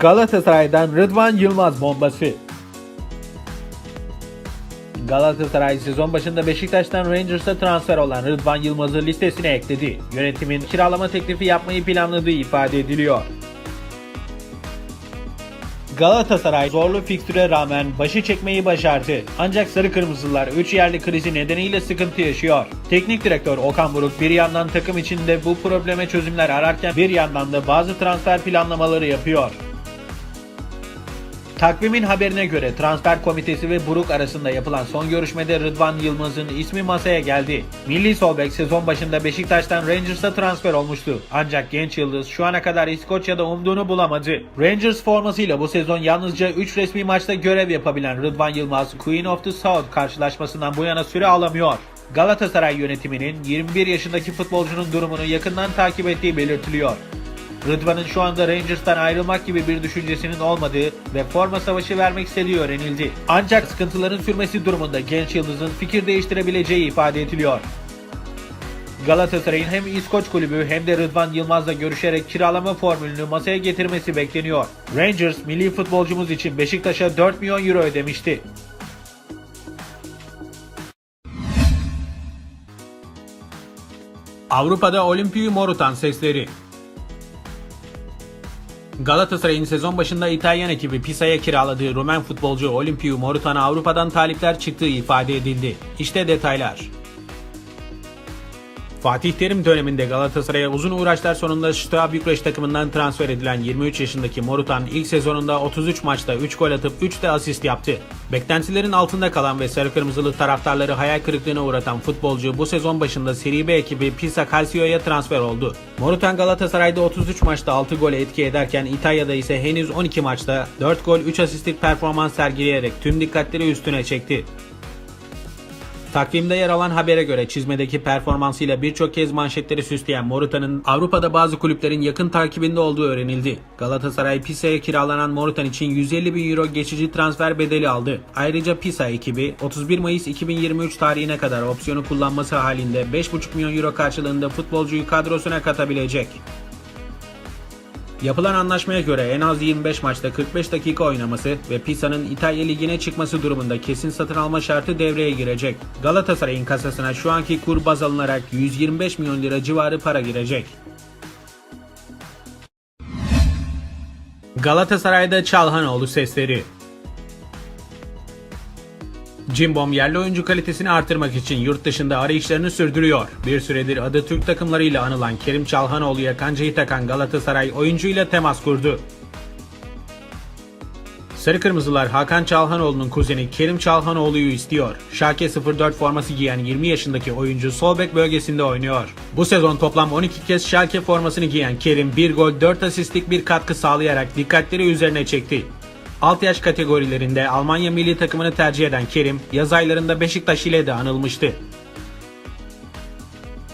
Galatasaray'dan Rıdvan Yılmaz bombası. Galatasaray sezon başında Beşiktaş'tan Rangers'a transfer olan Rıdvan Yılmaz'ı listesine ekledi. Yönetimin kiralama teklifi yapmayı planladığı ifade ediliyor. Galatasaray zorlu fikstüre rağmen başı çekmeyi başardı. Ancak Sarı Kırmızılar 3 yerli krizi nedeniyle sıkıntı yaşıyor. Teknik direktör Okan Buruk bir yandan takım içinde bu probleme çözümler ararken bir yandan da bazı transfer planlamaları yapıyor. Takvimin haberine göre transfer komitesi ve Buruk arasında yapılan son görüşmede Rıdvan Yılmaz'ın ismi masaya geldi. Milli sol bek sezon başında Beşiktaş'tan Rangers'a transfer olmuştu. Ancak genç yıldız şu ana kadar İskoçya'da umduğunu bulamadı. Rangers formasıyla bu sezon yalnızca 3 resmi maçta görev yapabilen Rıdvan Yılmaz, Queen of the South karşılaşmasından bu yana süre alamıyor. Galatasaray yönetiminin 21 yaşındaki futbolcunun durumunu yakından takip ettiği belirtiliyor. Rıdvan'ın şu anda Rangers'tan ayrılmak gibi bir düşüncesinin olmadığı ve forma savaşı vermek istediği öğrenildi. Ancak sıkıntıların sürmesi durumunda genç yıldızın fikir değiştirebileceği ifade ediliyor. Galatasaray'ın hem İskoç kulübü hem de Rıdvan Yılmaz'la görüşerek kiralama formülünü masaya getirmesi bekleniyor. Rangers milli futbolcumuz için Beşiktaş'a 4 milyon euro ödemişti. Avrupa'da Olimpiyu Morutan sesleri Galatasaray'ın sezon başında İtalyan ekibi Pisa'ya kiraladığı Rumen futbolcu Olimpiyu Morutan'a Avrupa'dan talipler çıktığı ifade edildi. İşte detaylar. Fatih Terim döneminde Galatasaray'a uzun uğraşlar sonunda Steaua Bükreş takımından transfer edilen 23 yaşındaki Morutan ilk sezonunda 33 maçta 3 gol atıp 3 de asist yaptı. Beklentilerin altında kalan ve sarı kırmızılı taraftarları hayal kırıklığına uğratan futbolcu bu sezon başında Serie B ekibi Pisa Calcio'ya transfer oldu. Morutan Galatasaray'da 33 maçta 6 gole etki ederken İtalya'da ise henüz 12 maçta 4 gol 3 asistlik performans sergileyerek tüm dikkatleri üstüne çekti. Takvimde yer alan habere göre çizmedeki performansıyla birçok kez manşetleri süsleyen Morutan'ın Avrupa'da bazı kulüplerin yakın takibinde olduğu öğrenildi. Galatasaray Pisa'ya kiralanan Morutan için 150 bin euro geçici transfer bedeli aldı. Ayrıca Pisa ekibi 31 Mayıs 2023 tarihine kadar opsiyonu kullanması halinde 5,5 milyon euro karşılığında futbolcuyu kadrosuna katabilecek. Yapılan anlaşmaya göre en az 25 maçta 45 dakika oynaması ve Pisa'nın İtalya Ligi'ne çıkması durumunda kesin satın alma şartı devreye girecek. Galatasaray'ın kasasına şu anki kur baz alınarak 125 milyon lira civarı para girecek. Galatasaray'da Çalhanoğlu sesleri Cimbom yerli oyuncu kalitesini artırmak için yurt dışında arayışlarını sürdürüyor. Bir süredir adı Türk takımlarıyla anılan Kerim Çalhanoğlu'ya kancayı takan Galatasaray oyuncuyla temas kurdu. Sarı Kırmızılar Hakan Çalhanoğlu'nun kuzeni Kerim Çalhanoğlu'yu istiyor. Şalke 04 forması giyen 20 yaşındaki oyuncu sol bek bölgesinde oynuyor. Bu sezon toplam 12 kez Şalke formasını giyen Kerim 1 gol 4 asistlik bir katkı sağlayarak dikkatleri üzerine çekti. Alt yaş kategorilerinde Almanya milli takımını tercih eden Kerim, yaz aylarında Beşiktaş ile de anılmıştı.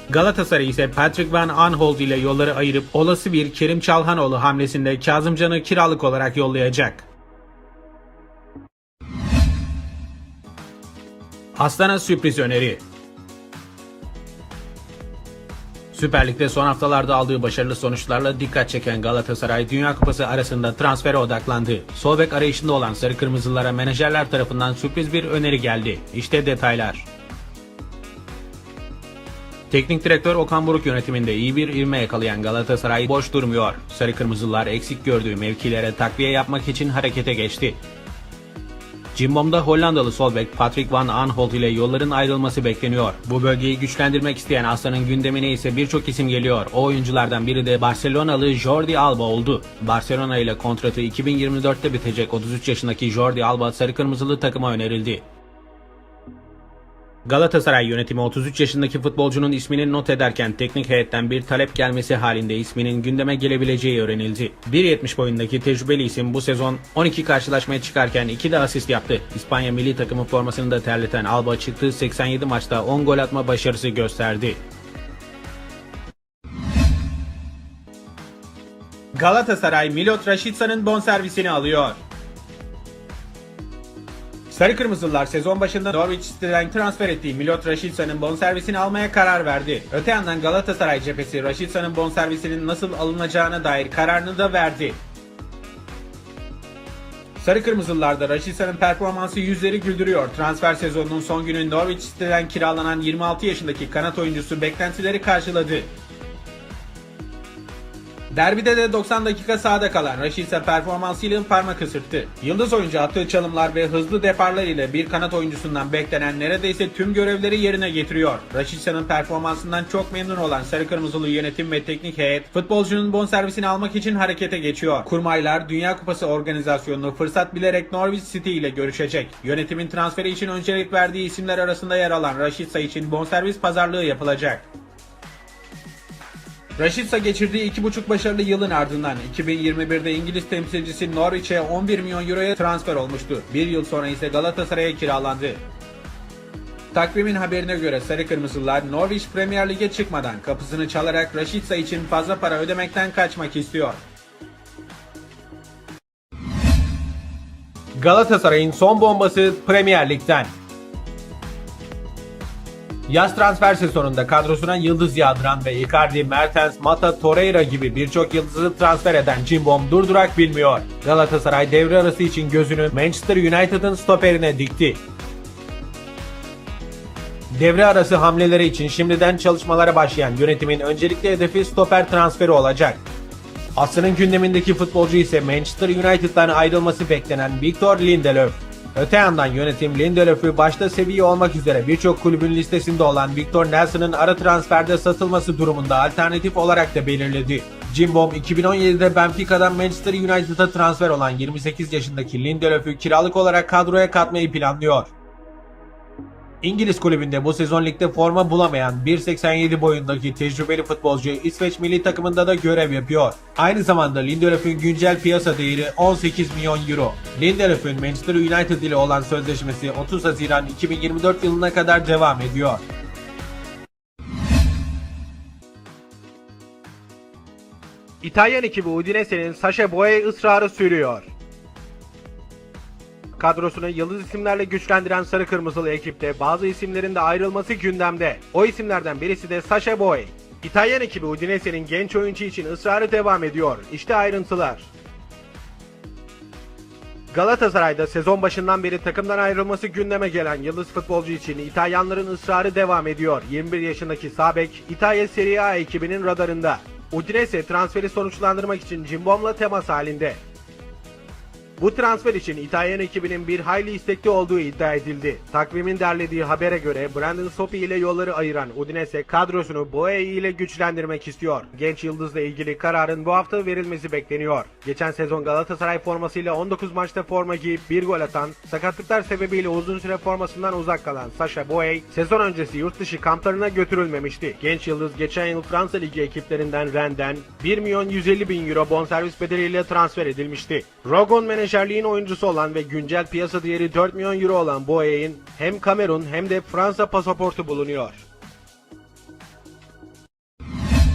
Galatasaray ise Patrick Van Aanholt ile yolları ayırıp olası bir Kerim Çalhanoğlu hamlesinde Kazımcan'ı kiralık olarak yollayacak. Aslan'a sürpriz öneri. Süper Lig'de son haftalarda aldığı başarılı sonuçlarla dikkat çeken Galatasaray Dünya Kupası arasında transfere odaklandı. Sol arayışında olan Sarı Kırmızılara menajerler tarafından sürpriz bir öneri geldi. İşte detaylar. Teknik direktör Okan Buruk yönetiminde iyi bir ivme yakalayan Galatasaray boş durmuyor. Sarı Kırmızılar eksik gördüğü mevkilere takviye yapmak için harekete geçti. Cimbom'da Hollandalı sol bek Patrick Van Aanholt ile yolların ayrılması bekleniyor. Bu bölgeyi güçlendirmek isteyen Aslan'ın gündemine ise birçok isim geliyor. O oyunculardan biri de Barcelonalı Jordi Alba oldu. Barcelona ile kontratı 2024'te bitecek 33 yaşındaki Jordi Alba sarı kırmızılı takıma önerildi. Galatasaray yönetimi 33 yaşındaki futbolcunun ismini not ederken teknik heyetten bir talep gelmesi halinde isminin gündeme gelebileceği öğrenildi. 1.70 boyundaki tecrübeli isim bu sezon 12 karşılaşmaya çıkarken 2 de asist yaptı. İspanya milli takımı formasını da terleten Alba çıktığı 87 maçta 10 gol atma başarısı gösterdi. Galatasaray Milot Raşitsa'nın bonservisini alıyor. Sarı Kırmızılar sezon başında Norwich City'den transfer ettiği Milot Raşitsa'nın bonservisini almaya karar verdi. Öte yandan Galatasaray cephesi Raşitsa'nın bonservisinin nasıl alınacağına dair kararını da verdi. Sarı Kırmızılılarda Raşitsa'nın performansı yüzleri güldürüyor. Transfer sezonunun son günü Norwich City'den kiralanan 26 yaşındaki kanat oyuncusu beklentileri karşıladı. Derbide de 90 dakika sahada kalan Rashica performansıyla parmak ısırttı. Yıldız oyuncu attığı çalımlar ve hızlı deparlar ile bir kanat oyuncusundan beklenen neredeyse tüm görevleri yerine getiriyor. Rashica'nın performansından çok memnun olan Sarı Kırmızılı yönetim ve teknik heyet futbolcunun bonservisini almak için harekete geçiyor. Kurmaylar Dünya Kupası organizasyonunu fırsat bilerek Norwich City ile görüşecek. Yönetimin transferi için öncelik verdiği isimler arasında yer alan Rashica için bonservis pazarlığı yapılacak. Rashica geçirdiği iki buçuk başarılı yılın ardından 2021'de İngiliz temsilcisi Norwich'e 11 milyon euroya transfer olmuştu. Bir yıl sonra ise Galatasaray'a kiralandı. Takvimin haberine göre Sarı Kırmızılar Norwich Premier Lig'e çıkmadan kapısını çalarak Rashica için fazla para ödemekten kaçmak istiyor. Galatasaray'ın son bombası Premier Lig'den. Yaz transfer sezonunda kadrosuna yıldız yağdıran ve Icardi, Mertens, Mata, Torreira gibi birçok yıldızı transfer eden Cimbom durdurak bilmiyor. Galatasaray devre arası için gözünü Manchester United'ın stoperine dikti. Devre arası hamleleri için şimdiden çalışmalara başlayan yönetimin öncelikli hedefi stoper transferi olacak. Aslı'nın gündemindeki futbolcu ise Manchester United'dan ayrılması beklenen Victor Lindelöf. Öte yandan yönetim Lindelöf'ü başta seviye olmak üzere birçok kulübün listesinde olan Victor Nelson'ın ara transferde satılması durumunda alternatif olarak da belirledi. Cimbom 2017'de Benfica'dan Manchester United'a transfer olan 28 yaşındaki Lindelöf'ü kiralık olarak kadroya katmayı planlıyor. İngiliz kulübünde bu sezon ligde forma bulamayan 1.87 boyundaki tecrübeli futbolcu İsveç milli takımında da görev yapıyor. Aynı zamanda Lindelöf'ün güncel piyasa değeri 18 milyon euro. Lindelöf'ün Manchester United ile olan sözleşmesi 30 Haziran 2024 yılına kadar devam ediyor. İtalyan ekibi Udinese'nin Sasha Boye ısrarı sürüyor. Kadrosunu yıldız isimlerle güçlendiren sarı kırmızılı ekipte bazı isimlerin de ayrılması gündemde. O isimlerden birisi de Sasha Boy. İtalyan ekibi Udinese'nin genç oyuncu için ısrarı devam ediyor. İşte ayrıntılar. Galatasaray'da sezon başından beri takımdan ayrılması gündeme gelen yıldız futbolcu için İtalyanların ısrarı devam ediyor. 21 yaşındaki Sabek, İtalya Serie A ekibinin radarında. Udinese transferi sonuçlandırmak için Cimbom'la temas halinde. Bu transfer için İtalyan ekibinin bir hayli istekli olduğu iddia edildi. Takvimin derlediği habere göre Brandon Sopi ile yolları ayıran Udinese kadrosunu Boe ile güçlendirmek istiyor. Genç yıldızla ilgili kararın bu hafta verilmesi bekleniyor. Geçen sezon Galatasaray formasıyla 19 maçta forma giyip bir gol atan, sakatlıklar sebebiyle uzun süre formasından uzak kalan Sasha Boey, sezon öncesi yurt dışı kamplarına götürülmemişti. Genç yıldız geçen yıl Fransa Ligi ekiplerinden Rennes'den 1 milyon 150 bin euro bonservis bedeliyle transfer edilmişti. Rogon menajerliğin oyuncusu olan ve güncel piyasa değeri 4 milyon euro olan Boey'in hem Kamerun hem de Fransa pasaportu bulunuyor.